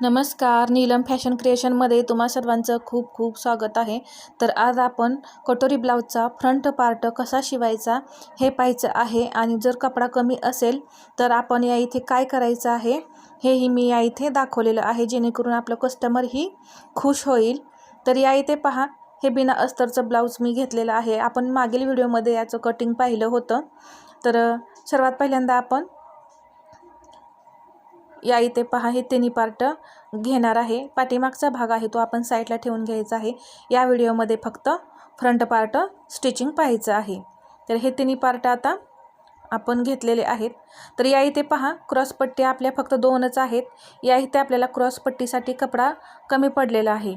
नमस्कार नीलम फॅशन क्रिएशनमध्ये तुम्हा सर्वांचं खूप खूप स्वागत आहे. तर आज आपण कटोरी ब्लाऊजचा फ्रंट पार्ट कसा शिवायचा हे पाहायचं आहे आणि जर कपडा कमी असेल तर आपण या इथे काय करायचं आहे हेही मी या इथे दाखवलेलं आहे जेणेकरून आपलं कस्टमरही खुश होईल. तर या इथे पहा हे बिना अस्तरचं ब्लाऊज मी घेतलेलं आहे. आपण मागील व्हिडिओमध्ये याचं कटिंग पाहिलं होतं. तर सर्वात पहिल्यांदा आपण या इथे पहा हे तिन्ही पार्ट घेणार आहे. पाठीमागचा भाग आहे तो आपण साईडला ठेवून घ्यायचा आहे. या व्हिडिओमध्ये फक्त फ्रंट पार्ट स्टिचिंग पाहायचं आहे. तर हे तिन्ही पार्ट आता आपण घेतलेले आहेत. तर या इथे पहा क्रॉसपट्टी आपल्या फक्त दोनच आहेत. या इथे आपल्याला क्रॉसपट्टीसाठी कपडा कमी पडलेला आहे.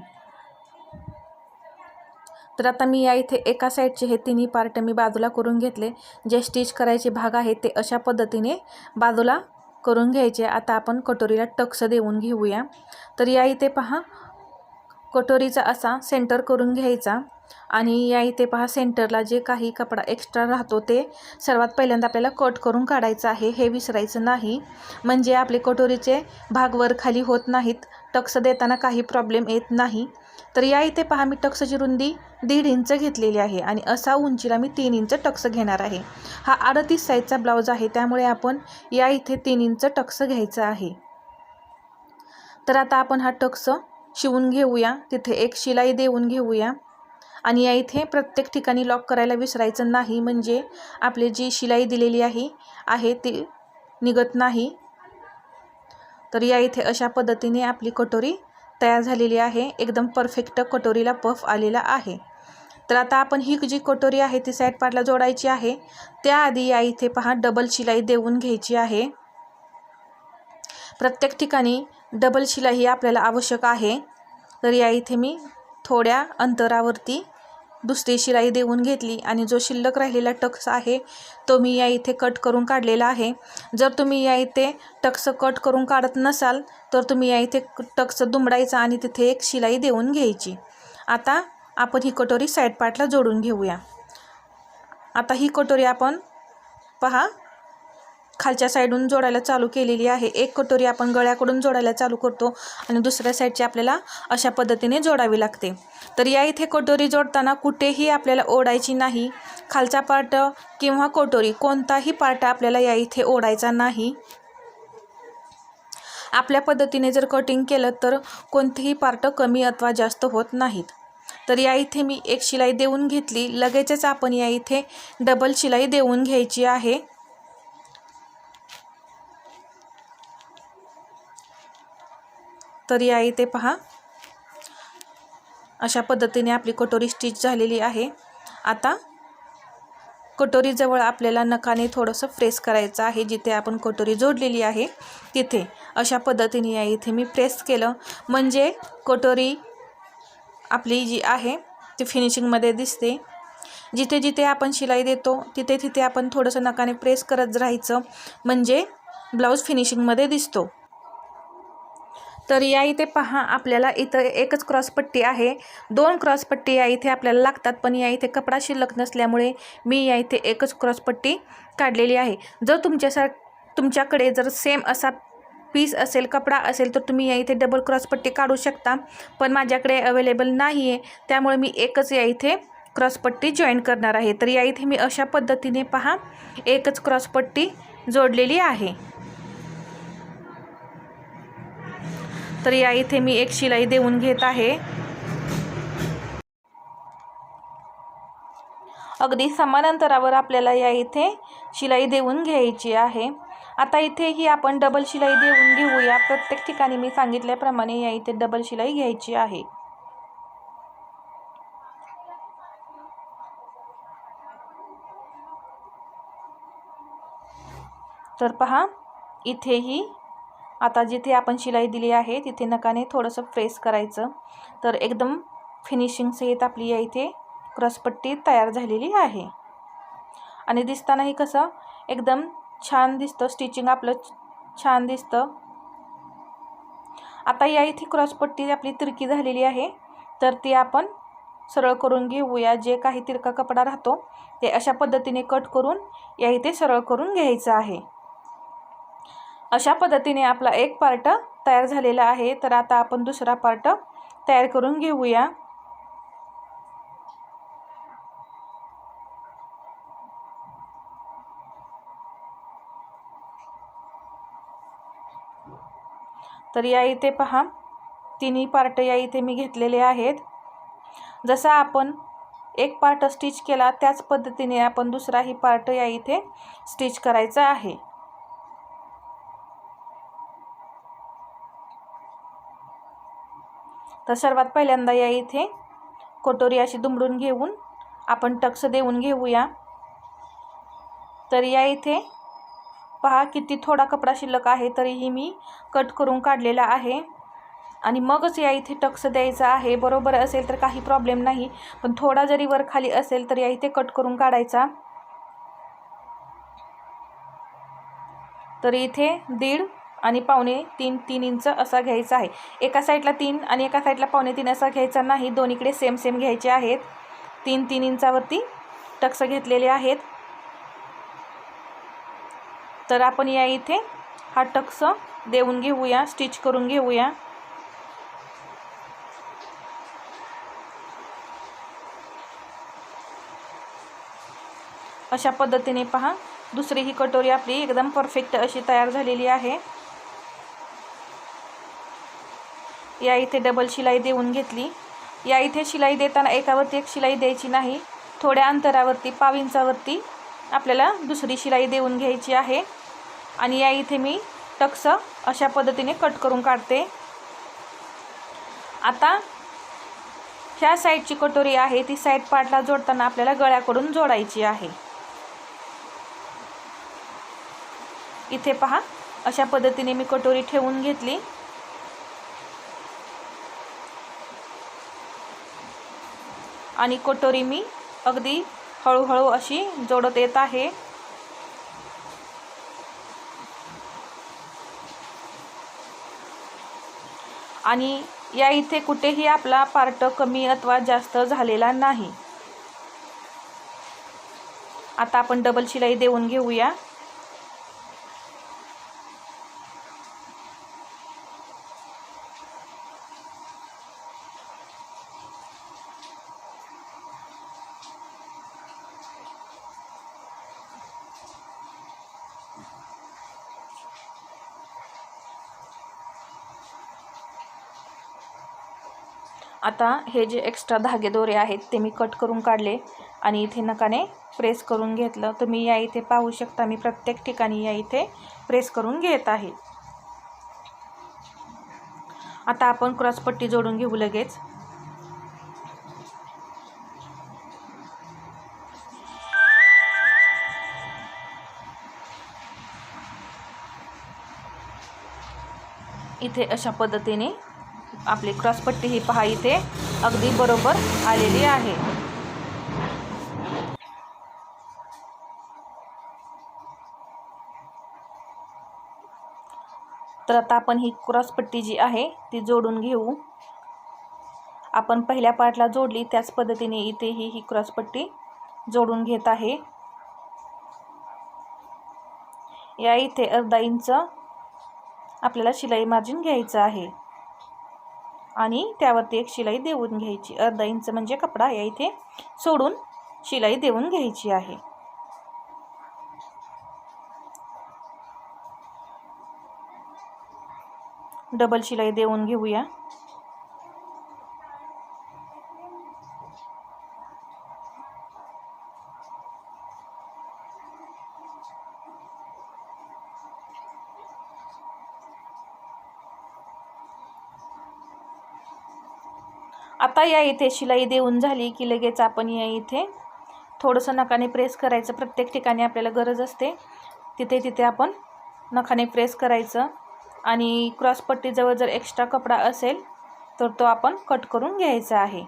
तर आता मी या इथे एका साईडचे हे तिन्ही पार्ट मी बाजूला करून घेतले. जे स्टिच करायचे भाग आहेत ते अशा पद्धतीने बाजूला करून घ्यायचे. आता आपण कटोरीला टक्स देऊन घेऊया. तर या इथे पहा. कटोरीचा असा सेंटर करून घ्यायचा. आणि या इथे पहा सेंटरला जे काही कपडा एक्स्ट्रा राहतो ते सर्वात पहिल्यांदा आपल्याला कट करून काढायचं आहे. हे विसरायचं नाही. म्हणजे आपले कटोरीचे भाग वर खाली होत नाहीत. टक्स देताना काही प्रॉब्लेम येत नाही. तर या इथे पहा मी टक्सची रुंदी दीड इंच घेतलेली आहे आणि असा उंचीला मी तीन इंच टक्स घेणार आहे. हा अडतीस साईजचा ब्लाऊज आहे त्यामुळे आपण या इथे तीन इंच टक्स घ्यायचा आहे. तर आता आपण हा टक्स शिवून घेऊया तिथे एक शिलाई देऊन घेऊया. आणि या इथे प्रत्येक ठिकाणी लॉक करायला विसरायचं नाही म्हणजे आपली जी शिलाई दिलेली आहे आहे ती निघत नाही. तर या इथे अशा पद्धतीने आपली कटोरी तयार झालेली आहे. एकदम परफेक्ट कटोरीला पफ आलेला आहे. तर आता आपण ही जी कटोरी आहे ती साईड पार्टला जोडायची आहे. त्याआधी या इथे पहा डबल शिलाई देऊन घ्यायची आहे. प्रत्येक ठिकाणी डबल शिलाई ही आपल्याला आवश्यक आहे. तर या इथे मी थोड्या अंतरावरती दुसरी शिलाई देऊन घेतली आणि जो शिल्लक राहिलेला टक्स आहे तो मी या इथे कट करून काढलेला आहे. जर तुम्ही या इथे टक्स कट करून काढत नसाल तर तुम्ही या इथे टक्स दुमडायचा आणि तिथे एक शिलाई देऊन घ्यायची. आता आपण ही कटोरी साईड पार्टला जोडून घेऊया. आता ही कटोरी आपण पहा खालच्या साईडून जोडायला चालू केलेली आहे. एक कटोरी आपण गळ्याकडून जोडायला चालू करतो आणि दुसऱ्या साईडची आपल्याला अशा पद्धतीने जोडावी लागते. तर या इथे कटोरी जोडताना कुठेही आपल्याला ओढायची नाही. खालचा पार्ट किंवा कटोरी कोणताही पार्ट आपल्याला या इथे ओढायचा नाही. आपल्या पद्धतीने जर कटिंग केलं तर कोणतेही पार्ट कमी अथवा जास्त होत नाहीत. तर या इथे मी एक शिलाई देऊन घेतली. लगेचच आपण या इथे डबल शिलाई देऊन घ्यायची आहे. तरी या इथे पहा. अशा पद्धतीने आपली कटोरी स्टिच झालेली आहे. आता कटोरीजवळ आपल्याला नकाने थोडंसं प्रेस करायचं आहे जिथे आपण कटोरी जोडलेली आहे तिथे. अशा पद्धतीने या इथे मी प्रेस केलं. म्हणजे कटोरी आपली जी आहे ती फिनिशिंगमध्ये दिसते. जिथे जिथे आपण शिलाई देतो तिथे तिथे आपण थोडंसं नकाने प्रेस करत राहायचं. म्हणजे ब्लाऊज फिनिशिंगमध्ये दिसतो. तर या इथे पहा आपल्याला इथं एकच क्रॉसपट्टी आहे. दोन क्रॉसपट्टी या इथे आपल्याला लागतात पण या इथे कपडा शिल्लक नसल्यामुळे मी या इथे एकच क्रॉसपट्टी काढलेली आहे. जर तुमच्यासा तुमच्याकडे जर सेम असा पीस असेल कपडा असेल तर तुम्ही या इथे डबल क्रॉसपट्टी काढू शकता पण माझ्याकडे अवेलेबल नाही आहे त्यामुळे मी एकच या इथे क्रॉसपट्टी जॉईन करणार आहे. तर या इथे मी अशा पद्धतीने पहा एकच क्रॉसपट्टी जोडलेली आहे. तर या इथे मी एक शिलाई देऊन घेत आहे. अगदी समान अंतरावर आपल्याला या इथे शिलाई देऊन घ्यायची आहे. आता इथेही आपण डबल शिलाई देऊन घेऊया. प्रत्येक ठिकाणी मी सांगितल्याप्रमाणे या इथे डबल शिलाई घ्यायची आहे. तर पहा इथेही आता जिथे आपण शिलाई दिली आहे तिथे नकाने थोडंसं प्रेस करायचं. तर एकदम फिनिशिंगसहित आपली या इथे क्रॉसपट्टी तयार झालेली आहे. आणि दिसतानाही कसं एकदम छान दिसतं स्टिचिंग आपलं छान दिसतं. आता या इथे क्रॉसपट्टी आपली तिरकी झालेली आहे. तर ती आपण सरळ करून घेऊया. जे काही तिरका कपडा राहतो ते अशा पद्धतीने कट करून या इथे सरळ करून घ्यायचं आहे. अशा पद्धतीने आपला एक पार्ट तयार झालेला आहे. तर आता आपण दुसरा पार्ट तयार करून घेऊया. तर या इथे पहा तिन्ही पार्ट या इथे मी घेतलेले आहेत. जसा आपण एक पार्ट स्टिच केला त्याच पद्धतीने आपण दुसराही पार्ट या इथे स्टिच करायचा आहे. तर सर्वात पहिल्यांदा या इथे कटोरी अशी दुमडून घेऊन आपण टक्स देऊन घेऊया. तर या इथे पहा किती थोडा कपडा शिल्लक आहे तरीही मी कट करून काढलेला आहे. आणि मगच या इथे टक्स द्यायचा आहे. बरोबर असेल तर काही प्रॉब्लेम नाही पण थोडा जरी वर खाली असेल तर या इथे कट करून काढायचा. तर इथे दीड आणि पावणे तीन तीन इंच असा घ्यायचा आहे. एका साईडला तीन आणि एका साईडला पावणे तीन असा घ्यायचा नाही. दोन्हीकडे सेम सेम घ्यायचे आहेत. तीन तीन इंचावरती टक्स घेतलेले आहेत. तर आपण या इथे हा टक्स देऊन घेऊया स्टिच करून घेऊया. अशा पद्धतीने पहा. दुसरी ही कटोरी आपली एकदम परफेक्ट अशी तयार झालेली आहे. या इथे डबल शिलाई देऊन घेतली. या इथे शिलाई देताना एकावरती एक शिलाई द्यायची नाही. थोड्या अंतरावरती पाव इंचावरती आपल्याला दुसरी शिलाई देऊन घ्यायची आहे. आणि या इथे मी टक्स अशा पद्धतीने कट करून काढते. आता ह्या साईडची कटोरी आहे ती साईड पार्टला जोडताना आपल्याला गळ्याकडून जोडायची आहे. इथे पहा अशा पद्धतीने मी कटोरी ठेवून घेतली. आणि कटोरी मी अगदी हळूहळू अशी जोडत येत आहे. आणि या इथे कुठेही आपला पार्ट कमी अथवा जास्त झालेला नाही. आता आपण डबल शिलाई देऊन घेऊया. आता हे जे एक्स्ट्रा धागे दोरे आहेत ते मी कट करून काढले आणि इथे नकाने प्रेस करून घेतलं. तुम्ही या इथे पाहू शकता मी प्रत्येक ठिकाणी या इथे प्रेस करून घेत आहे. आता आपण क्रॉसपट्टी जोडून घेऊ लगेच. इथे अशा पद्धतीने आपली क्रॉसपट्टी ही पहा इथे. अगदी बरोबर आलेली आहे. तर आता आपण ही क्रॉसपट्टी जी आहे ती जोडून घेऊ. आपण पहिल्या पार्टला जोडली त्याच पद्धतीने इथेही ही क्रॉसपट्टी जोडून घेत आहे. या इथे अर्धा इंच आपल्याला शिलाई मार्जिन घ्यायचं आहे. आणि त्यावरती एक शिलाई देऊन घ्यायची. अर्धा इंच म्हणजे कपडा या इथे सोडून शिलाई देऊन घ्यायची आहे. डबल शिलाई देऊन घेऊया. आता या इथे शिलाई देऊन झाली की लगेच आपण या इथे थोडंसं नखाने प्रेस करायचं. प्रत्येक ठिकाणी आपल्याला गरज असते. तिथे तिथे आपण नखाने प्रेस करायचं. आणि क्रॉसपट्टीजवळ जर एक्स्ट्रा कपडा असेल तर तो आपण कट करून घ्यायचा आहे.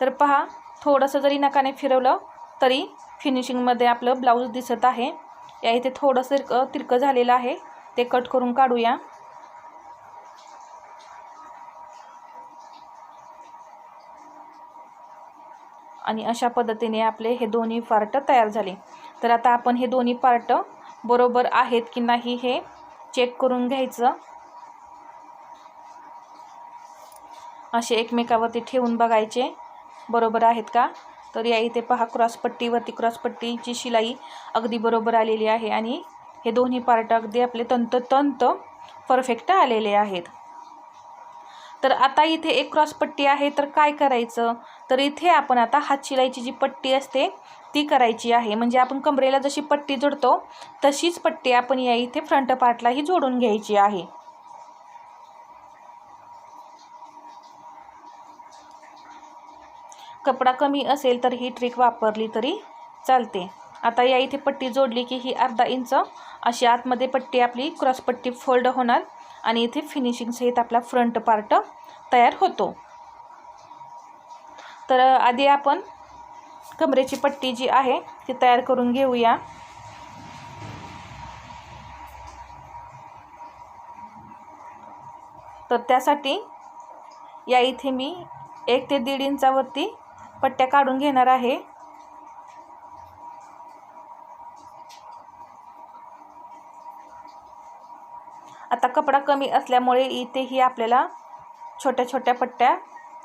तर पहा थोडंसं जरी नकाने फिरवलं तरी फिनिशिंगमध्ये आपलं ब्लाऊज दिसत आहे. या इथे थोडंसं तिरकं तिरकं झालेलं आहे. ते कट करून काढूया. आणि अशा पद्धतीने आपले हे दोन्ही पार्ट तयार झाले. तर आता आपण हे दोन्ही पार्ट बरोबर आहेत की नाही हे चेक करून घ्यायचं. असे एकमेकावरती ठेवून बघायचे. बरोबर आहेत का? तर या इथे पहा क्रॉसपट्टीवरती क्रॉसपट्टीची शिलाई अगदी बरोबर आलेली आहे. आणि हे दोन्ही पार्ट अगदी आपले तंततंत परफेक्ट आलेले आहेत. तर आता इथे एक क्रॉसपट्टी आहे तर काय करायचं? तर इथे आपण आता हात शिलाईची जी पट्टी असते ती करायची आहे. म्हणजे आपण कमरेला जशी पट्टी जोडतो तशीच पट्टी आपण या इथे फ्रंट पार्टलाही जोडून घ्यायची आहे. कपडा कमी असेल तर ही ट्रिक वापरली तरी चालते. आता या इथे पट्टी जोडली की ही अर्धा इंच अशी आतमध्ये पट्टी आपली क्रॉसपट्टी फोल्ड होणार आणि इथे फिनिशिंगसहित आपला फ्रंट पार्ट तयार होतो. तर आधी आपण कमरेची पट्टी जी आहे ती तयार करून घेऊया. तर त्यासाठी या इथे मी एक ते दीड इंचावरती पट्ट्या काढून घेणार आहे. आता कपडा कमी असल्यामुळे इथेही आपल्याला छोट्या छोट्या पट्ट्या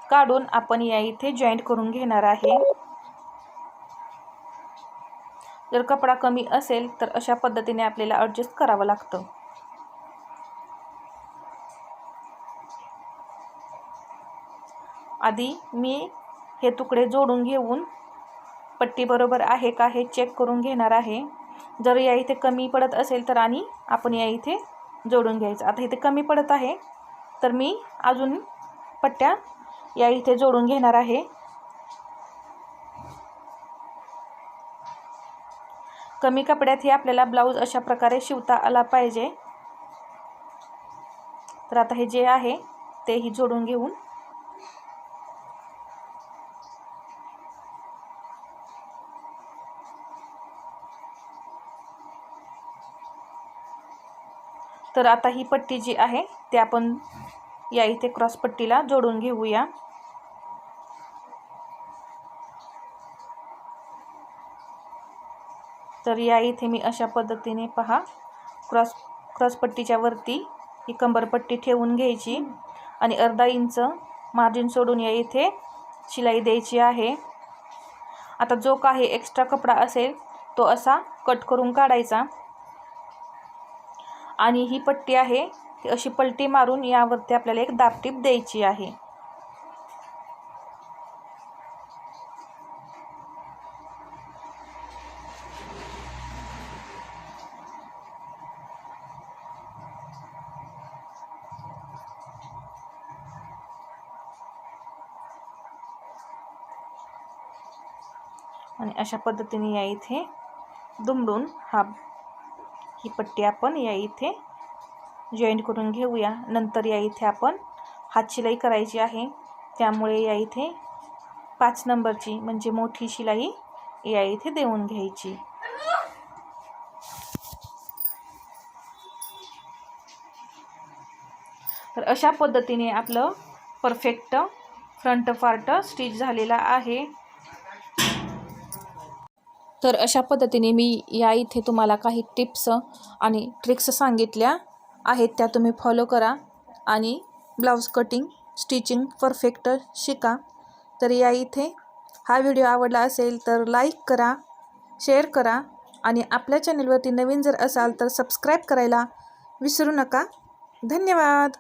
काढून आपण या इथे जॉईंट करून घेणार आहे. जर कपडा कमी असेल तर अशा पद्धतीने आपल्याला ॲडजस्ट करावं लागतं. आधी मी हे तुकडे जोडून घेऊन पट्टी बरोबर आहे का हे चेक करून घेणार आहे. जर या इथे कमी पडत असेल तर आणि आपण या इथे जोडून घ्यायचं. आता इथे कमी पडत आहे तर मी अजून पट्ट्या या इथे जोडून घेणार आहे. कमी कपड्यातही आपल्याला ब्लाऊज अशा प्रकारे शिवता आला पाहिजे. तर आता हे जे आहे तेही जोडून घेऊन तर आता ही पट्टी जी आहे ती आपण या इथे क्रॉस पट्टीला जोडून घेऊया. तर या इथे मी अशा पद्धतीने पहा क्रॉस क्रॉसपट्टीच्या वरती ही कंबरपट्टी ठेवून घ्यायची आणि अर्धा इंच मार्जिन सोडून या इथे शिलाई द्यायची आहे. आता जो काही एक्स्ट्रा कपडा असेल तो असा कट करून काढायचा. आणि ही पट्टी आहे ती अशी पलटी मारून यावरती आपल्याला एक दापटीप द्यायची आहे. आणि अशा पद्धतीने या इथे दुमडून हा ही पट्टी आपण या इथे जॉईंट करून घेऊया. नंतर या इथे आपण हात शिलाई करायची आहे. त्यामुळे या इथे पाच नंबरची म्हणजे मोठी शिलाई या इथे देऊन घ्यायची. तर अशा पद्धतीने आपलं परफेक्ट फ्रंट पार्ट स्टिच झालेला आहे. तर अशा पद्धतीने मी या इथे तुम्हाला काही टिप्स आणि ट्रिक्स सांगितल्या आहेत त्या तुम्ही फॉलो करा आणि ब्लाऊज कटिंग स्टिचिंग परफेक्ट शिका. तर या इथे हा व्हिडिओ आवडला असेल तर लाईक करा शेअर करा आणि आपल्या चॅनलवरती नवीन जर असाल तर सबस्क्राईब करायला विसरू नका. धन्यवाद.